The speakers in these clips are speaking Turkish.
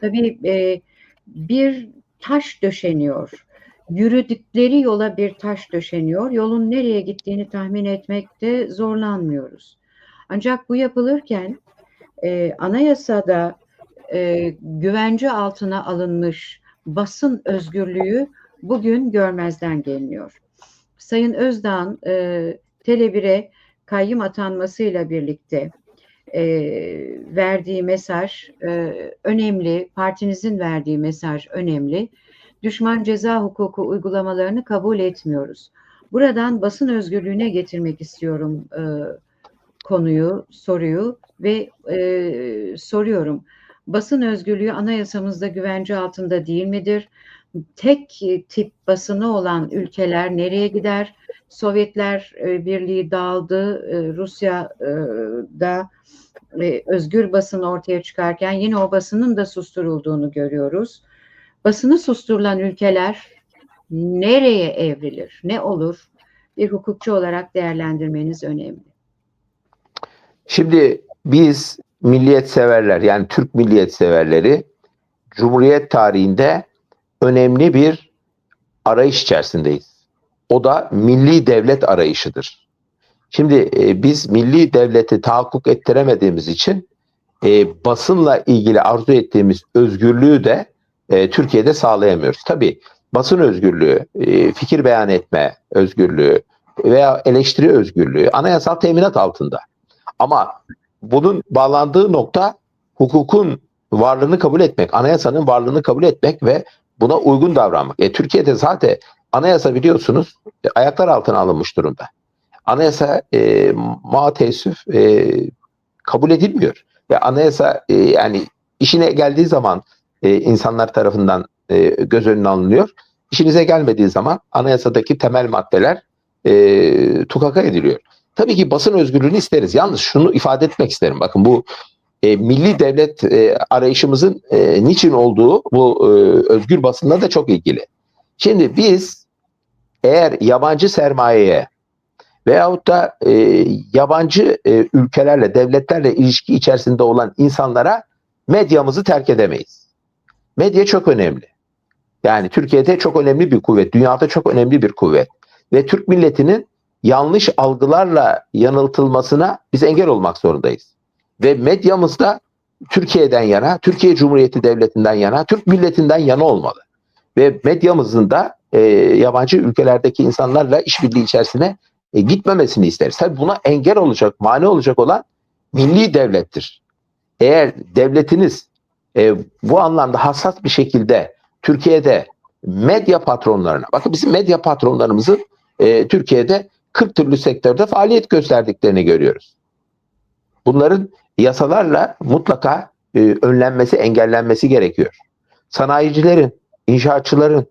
tabii e, bir taş döşeniyor. Yürüdükleri yola bir taş döşeniyor. Yolun nereye gittiğini tahmin etmekte zorlanmıyoruz. Ancak bu yapılırken e, anayasada e, güvence altına alınmış basın özgürlüğü bugün görmezden geliniyor. Sayın Özdağ'ın e, Tele1'e kayyum atanmasıyla birlikte e, verdiği mesaj e, önemli, partinizin verdiği mesaj önemli. Düşman ceza hukuku uygulamalarını kabul etmiyoruz. Buradan basın özgürlüğüne getirmek istiyorum e, konuyu, soruyu ve e, soruyorum. Basın özgürlüğü anayasamızda güvence altında değil midir? Tek tip basını olan ülkeler nereye gider? Sovyetler e, Birliği dağıldı, e, Rusya'da e, özgür basın ortaya çıkarken yine o basının da susturulduğunu görüyoruz. Basını susturulan ülkeler nereye evrilir, ne olur? Bir hukukçu olarak değerlendirmeniz önemli. Şimdi biz milliyet severler yani Türk milliyet severleri Cumhuriyet tarihinde önemli bir arayış içerisindeyiz. O da milli devlet arayışıdır. Şimdi e, biz milli devleti tahakkuk ettiremediğimiz için e, basınla ilgili arzu ettiğimiz özgürlüğü de e, Türkiye'de sağlayamıyoruz. Tabii basın özgürlüğü, e, fikir beyan etme özgürlüğü veya eleştiri özgürlüğü anayasal teminat altında. Ama bunun bağlandığı nokta hukukun varlığını kabul etmek, anayasanın varlığını kabul etmek ve buna uygun davranmak. E, Türkiye'de zaten anayasa biliyorsunuz e, ayaklar altına alınmış durumda. Anayasa e, ma e, kabul edilmiyor. Ve anayasa e, yani işine geldiği zaman e, insanlar tarafından e, göz önüne alınıyor. İşinize gelmediği zaman anayasadaki temel maddeler e, tukaka ediliyor. Tabii ki basın özgürlüğünü isteriz. Yalnız şunu ifade etmek isterim. Bakın bu e, milli devlet e, arayışımızın e, niçin olduğu bu e, özgür basınla da çok ilgili. Şimdi biz eğer yabancı sermayeye veyahut da e, yabancı e, ülkelerle, devletlerle ilişki içerisinde olan insanlara medyamızı terk edemeyiz. Medya çok önemli. Yani Türkiye'de çok önemli bir kuvvet, dünyada çok önemli bir kuvvet. Ve Türk milletinin yanlış algılarla yanıltılmasına biz engel olmak zorundayız. Ve medyamızda Türkiye'den yana, Türkiye Cumhuriyeti Devleti'nden yana, Türk milletinden yana olmalı. Ve medyamızın da e, yabancı ülkelerdeki insanlarla işbirliği içerisine e, gitmemesini isteriz. Tabii buna engel olacak, mani olacak olan milli devlettir. Eğer devletiniz e, bu anlamda hassas bir şekilde Türkiye'de medya patronlarına, bakın bizim medya patronlarımızın e, Türkiye'de 40 türlü sektörde faaliyet gösterdiklerini görüyoruz. Bunların yasalarla mutlaka e, önlenmesi, engellenmesi gerekiyor. Sanayicilerin, inşaatçıların,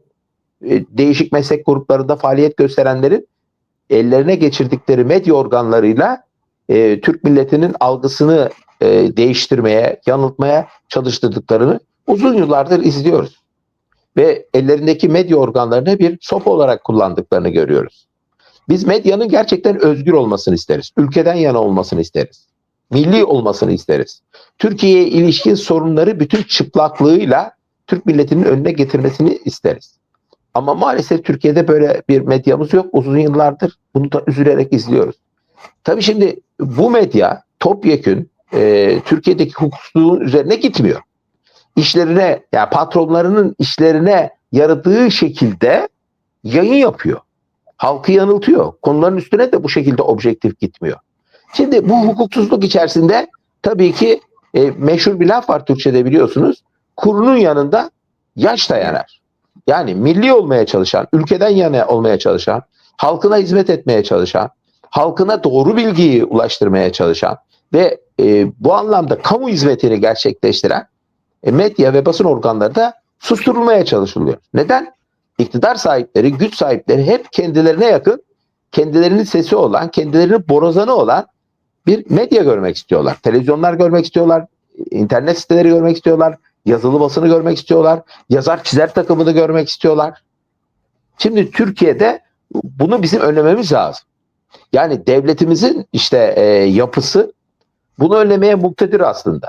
e, değişik meslek gruplarında faaliyet gösterenlerin ellerine geçirdikleri medya organlarıyla e, Türk milletinin algısını e, değiştirmeye, yanıltmaya çalıştırdıklarını uzun yıllardır izliyoruz. Ve ellerindeki medya organlarını bir sopa olarak kullandıklarını görüyoruz. Biz medyanın gerçekten özgür olmasını isteriz. Ülkeden yana olmasını isteriz. Milli olmasını isteriz. Türkiye'ye ilişkin sorunları bütün çıplaklığıyla Türk milletinin önüne getirmesini isteriz. Ama maalesef Türkiye'de böyle bir medyamız yok. Uzun yıllardır bunu da üzülerek izliyoruz. Tabii şimdi bu medya topyekün e, Türkiye'deki hukuksuzluğun üzerine gitmiyor. İşlerine yani patronlarının işlerine yaradığı şekilde yayın yapıyor. Halkı yanıltıyor. Konuların üstüne de bu şekilde objektif gitmiyor. Şimdi bu hukuksuzluk içerisinde tabii ki e, meşhur bir laf var Türkçe'de biliyorsunuz. Kurunun yanında yaş dayanar. Yani milli olmaya çalışan, ülkeden yana olmaya çalışan, halkına hizmet etmeye çalışan, halkına doğru bilgiyi ulaştırmaya çalışan ve e, bu anlamda kamu hizmetini gerçekleştiren e, medya ve basın organları da susturulmaya çalışılıyor. Neden? İktidar sahipleri, güç sahipleri hep kendilerine yakın, kendilerinin sesi olan, kendilerinin borazanı olan bir medya görmek istiyorlar. Televizyonlar görmek istiyorlar, internet siteleri görmek istiyorlar, yazılı basını görmek istiyorlar, yazar çizer takımını görmek istiyorlar. Şimdi Türkiye'de bunu bizim önlememiz lazım. Yani devletimizin işte e, yapısı bunu önlemeye muktedir aslında.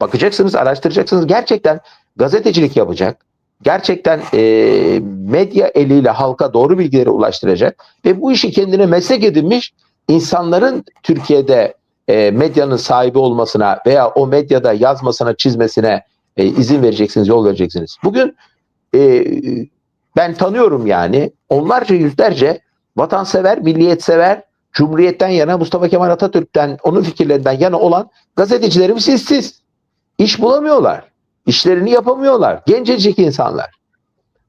Bakacaksınız, araştıracaksınız. Gerçekten gazetecilik yapacak, gerçekten e, medya eliyle halka doğru bilgileri ulaştıracak ve bu işi kendine meslek edinmiş insanların Türkiye'de e, medyanın sahibi olmasına veya o medyada yazmasına, çizmesine e, izin vereceksiniz, yol vereceksiniz. Bugün e, ben tanıyorum yani onlarca yüzlerce vatansever, milliyetsever, Cumhuriyet'ten yana, Mustafa Kemal Atatürk'ten, onun fikirlerinden yana olan gazetecilerimiz işsiz. İş bulamıyorlar. İşlerini yapamıyorlar. Gencecik insanlar.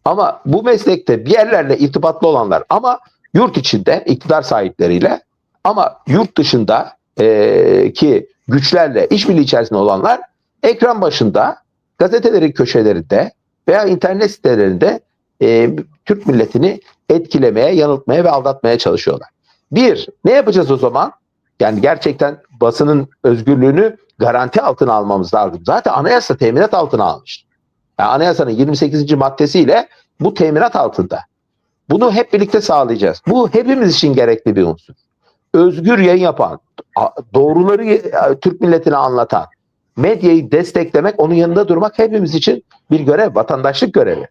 Ama bu meslekte bir yerlerle irtibatlı olanlar ama yurt içinde iktidar sahipleriyle ama yurt dışında e, ki güçlerle işbirliği içerisinde olanlar ekran başında gazetelerin köşelerinde veya internet sitelerinde e, Türk milletini etkilemeye, yanıltmaya ve aldatmaya çalışıyorlar. Bir, ne yapacağız o zaman? Yani gerçekten basının özgürlüğünü garanti altına almamız lazım. Zaten anayasa teminat altına almış. Yani anayasanın 28. maddesiyle bu teminat altında. Bunu hep birlikte sağlayacağız. Bu hepimiz için gerekli bir unsur. Özgür yayın yapan, doğruları Türk milletine anlatan, medyayı desteklemek, onun yanında durmak hepimiz için bir görev, vatandaşlık görevi.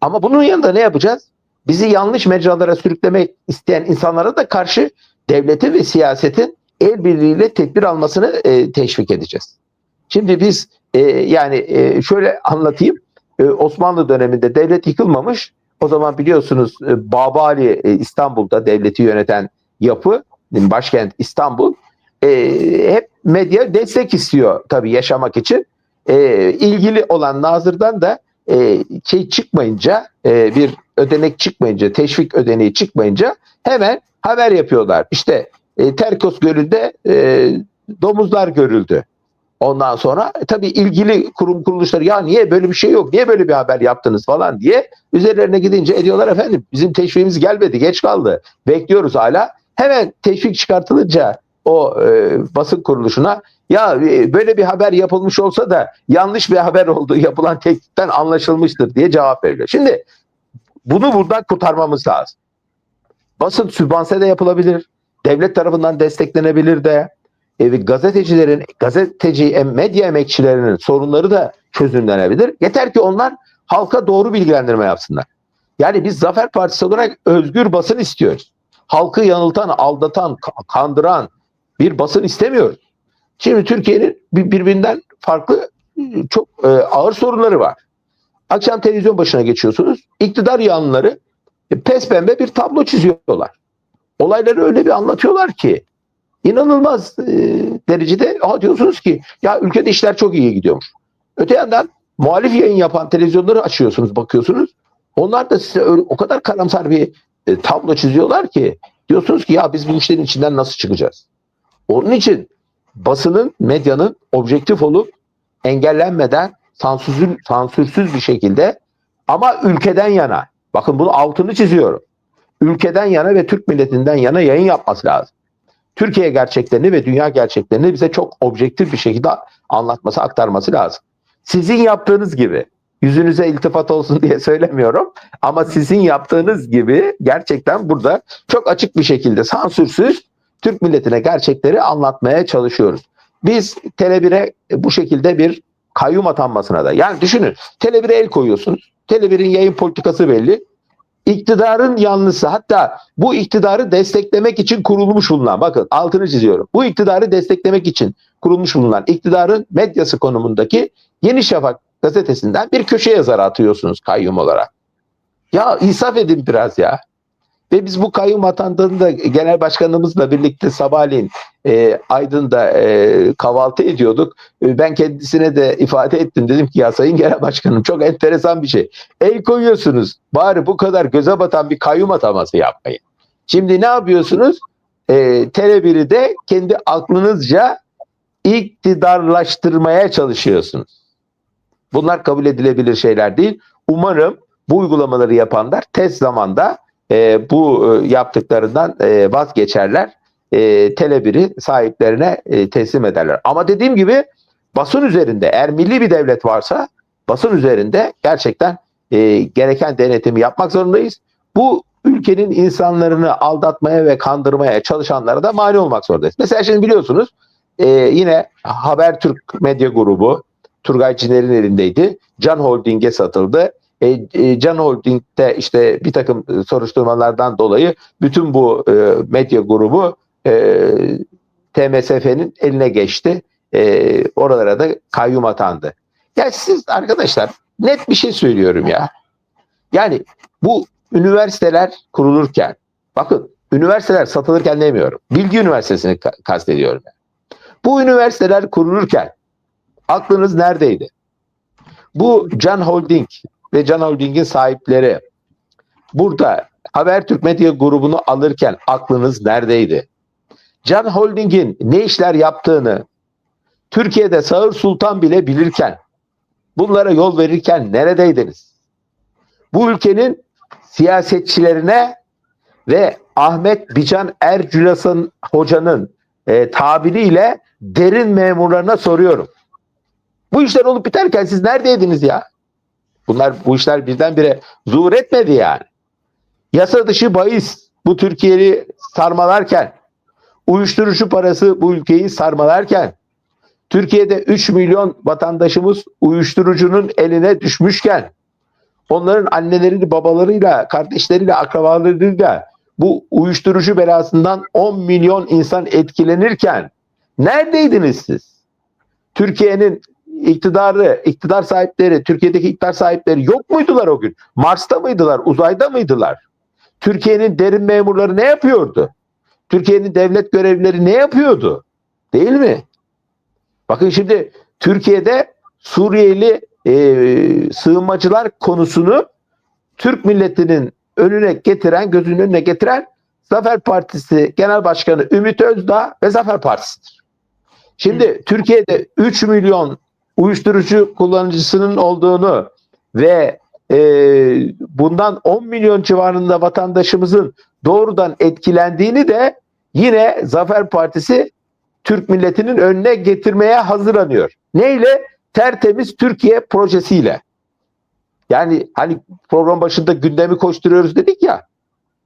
Ama bunun yanında ne yapacağız? Bizi yanlış mecralara sürüklemek isteyen insanlara da karşı devletin ve siyasetin el birliğiyle tedbir almasını e, teşvik edeceğiz. Şimdi biz e, yani e, şöyle anlatayım. E, Osmanlı döneminde devlet yıkılmamış. O zaman biliyorsunuz e, Babali e, İstanbul'da devleti yöneten yapı, başkent İstanbul e, hep medya destek istiyor tabii yaşamak için. E, ilgili olan Nazır'dan da e, şey çıkmayınca e, bir ödenek çıkmayınca teşvik ödeneği çıkmayınca hemen haber yapıyorlar. İşte e, Terkos Gölü'nde e, domuzlar görüldü. Ondan sonra e, tabii ilgili kurum kuruluşları ya niye böyle bir şey yok, niye böyle bir haber yaptınız falan diye üzerlerine gidince ediyorlar efendim bizim teşviğimiz gelmedi, geç kaldı, bekliyoruz hala. Hemen teşvik çıkartılınca o e, basın kuruluşuna ya e, böyle bir haber yapılmış olsa da yanlış bir haber olduğu yapılan tekliften anlaşılmıştır diye cevap veriyor. Şimdi bunu buradan kurtarmamız lazım. Basın sübvanse de yapılabilir. Devlet tarafından desteklenebilir de. E, gazetecilerin, gazeteci, medya emekçilerinin sorunları da çözümlenebilir. Yeter ki onlar halka doğru bilgilendirme yapsınlar. Yani biz Zafer Partisi olarak özgür basın istiyoruz. Halkı yanıltan, aldatan, kandıran bir basın istemiyoruz. Şimdi Türkiye'nin birbirinden farklı çok e, ağır sorunları var. Akşam televizyon başına geçiyorsunuz. İktidar yanlıları e, pes pembe bir tablo çiziyorlar. Olayları öyle bir anlatıyorlar ki inanılmaz e, derecede ha diyorsunuz ki ya ülkede işler çok iyi gidiyormuş. Öte yandan muhalif yayın yapan televizyonları açıyorsunuz, bakıyorsunuz. Onlar da size o kadar karamsar bir e, tablo çiziyorlar ki diyorsunuz ki ya biz bu işlerin içinden nasıl çıkacağız? Onun için basının, medyanın objektif olup engellenmeden sansürsüz, sansürsüz bir şekilde ama ülkeden yana, bakın bunu altını çiziyorum. Ülkeden yana ve Türk milletinden yana yayın yapması lazım. Türkiye gerçeklerini ve dünya gerçeklerini bize çok objektif bir şekilde anlatması, aktarması lazım. Sizin yaptığınız gibi, yüzünüze iltifat olsun diye söylemiyorum ama sizin yaptığınız gibi gerçekten burada çok açık bir şekilde sansürsüz Türk milletine gerçekleri anlatmaya çalışıyoruz. Biz Tele1'e bu şekilde bir kayyum atanmasına da yani düşünün Tele1'e el koyuyorsunuz. Tele1'in yayın politikası belli. İktidarın yanlısı hatta bu iktidarı desteklemek için kurulmuş bulunan bakın altını çiziyorum. Bu iktidarı desteklemek için kurulmuş bulunan iktidarın medyası konumundaki Yeni Şafak gazetesinden bir köşe yazarı atıyorsunuz kayyum olarak. Ya insaf edin biraz ya. Ve biz bu kayyum atandığında genel başkanımızla birlikte sabahleyin e, Aydın'da e, kahvaltı ediyorduk. E, ben kendisine de ifade ettim. Dedim ki ya sayın genel başkanım çok enteresan bir şey. El koyuyorsunuz. Bari bu kadar göze batan bir kayyum ataması yapmayın. Şimdi ne yapıyorsunuz? E, Tele1'i de kendi aklınızca iktidarlaştırmaya çalışıyorsunuz. Bunlar kabul edilebilir şeyler değil. Umarım bu uygulamaları yapanlar tez zamanda e, bu e, yaptıklarından e, vazgeçerler. E, Tele1'i sahiplerine e, teslim ederler. Ama dediğim gibi basın üzerinde eğer milli bir devlet varsa basın üzerinde gerçekten e, gereken denetimi yapmak zorundayız. Bu ülkenin insanlarını aldatmaya ve kandırmaya çalışanlara da mani olmak zorundayız. Mesela şimdi biliyorsunuz e, yine Habertürk medya grubu Turgay Ciner'in elindeydi. Can Holding'e satıldı. E, e, Can Holding'de işte bir takım e, soruşturmalardan dolayı bütün bu e, medya grubu e, TMSF'nin eline geçti. E, oralara da kayyum atandı. Ya siz arkadaşlar net bir şey söylüyorum ya. Yani bu üniversiteler kurulurken bakın üniversiteler satılırken demiyorum. Bilgi Üniversitesi'ni ka- kastediyorum. Bu üniversiteler kurulurken aklınız neredeydi? Bu Can Holding ve Can Holding'in sahipleri burada Habertürk Medya grubunu alırken aklınız neredeydi? Can Holding'in ne işler yaptığını Türkiye'de Sağır Sultan bile bilirken bunlara yol verirken neredeydiniz? Bu ülkenin siyasetçilerine ve Ahmet Bican Ercülas'ın hocanın e, tabiriyle derin memurlarına soruyorum. Bu işler olup biterken siz neredeydiniz ya? Bunlar bu işler birdenbire zuhur etmedi yani. Yasa dışı bahis bu Türkiye'yi sarmalarken, uyuşturucu parası bu ülkeyi sarmalarken, Türkiye'de 3 milyon vatandaşımız uyuşturucunun eline düşmüşken, onların annelerini, babalarıyla, kardeşleriyle, akrabalarıyla bu uyuşturucu belasından 10 milyon insan etkilenirken neredeydiniz siz? Türkiye'nin iktidarı, iktidar sahipleri, Türkiye'deki iktidar sahipleri yok muydular o gün? Mars'ta mıydılar? Uzayda mıydılar? Türkiye'nin derin memurları ne yapıyordu? Türkiye'nin devlet görevlileri ne yapıyordu? Değil mi? Bakın şimdi Türkiye'de Suriyeli e, sığınmacılar konusunu Türk milletinin önüne getiren, gözünün önüne getiren Zafer Partisi Genel Başkanı Ümit Özdağ ve Zafer Partisi'dir. Şimdi Türkiye'de 3 milyon uyuşturucu kullanıcısının olduğunu ve e, bundan 10 milyon civarında vatandaşımızın doğrudan etkilendiğini de yine Zafer Partisi Türk milletinin önüne getirmeye hazırlanıyor. Neyle? Tertemiz Türkiye projesiyle. Yani hani program başında gündemi koşturuyoruz dedik ya.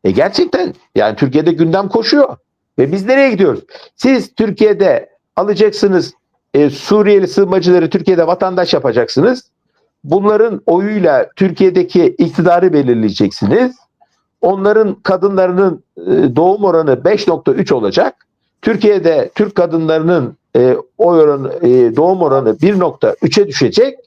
E gerçekten yani Türkiye'de gündem koşuyor. Ve biz nereye gidiyoruz? Siz Türkiye'de alacaksınız e, Suriyeli sığınmacıları Türkiye'de vatandaş yapacaksınız. Bunların oyuyla Türkiye'deki iktidarı belirleyeceksiniz. Onların kadınlarının e, doğum oranı 5.3 olacak. Türkiye'de Türk kadınlarının e, oy oranı, e, doğum oranı 1.3'e düşecek.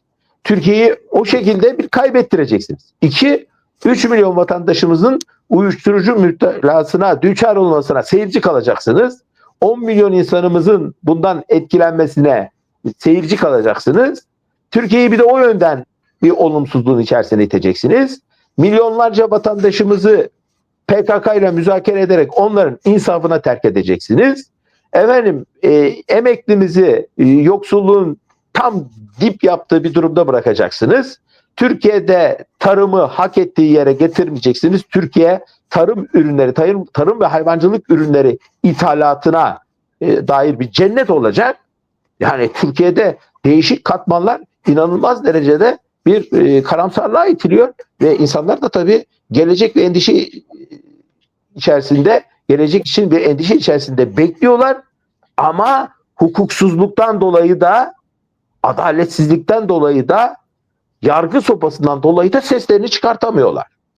Türkiye'yi o şekilde bir kaybettireceksiniz. İki, 3 milyon vatandaşımızın uyuşturucu müptelasına, düçar olmasına seyirci kalacaksınız. 10 milyon insanımızın bundan etkilenmesine seyirci kalacaksınız. Türkiye'yi bir de o yönden bir olumsuzluğun içerisine iteceksiniz. Milyonlarca vatandaşımızı PKK ile müzakere ederek onların insafına terk edeceksiniz. Efendim e, emeklimizi e, yoksulluğun tam dip yaptığı bir durumda bırakacaksınız. Türkiye'de tarımı hak ettiği yere getirmeyeceksiniz. Türkiye tarım ürünleri, tarım, tarım ve hayvancılık ürünleri ithalatına e, dair bir cennet olacak. Yani Türkiye'de değişik katmanlar inanılmaz derecede bir e, karamsarlığa itiliyor ve insanlar da tabii gelecek ve endişe içerisinde, gelecek için bir endişe içerisinde bekliyorlar ama hukuksuzluktan dolayı da adaletsizlikten dolayı da yargı sopasından dolayı da seslerini çıkartamıyorlar.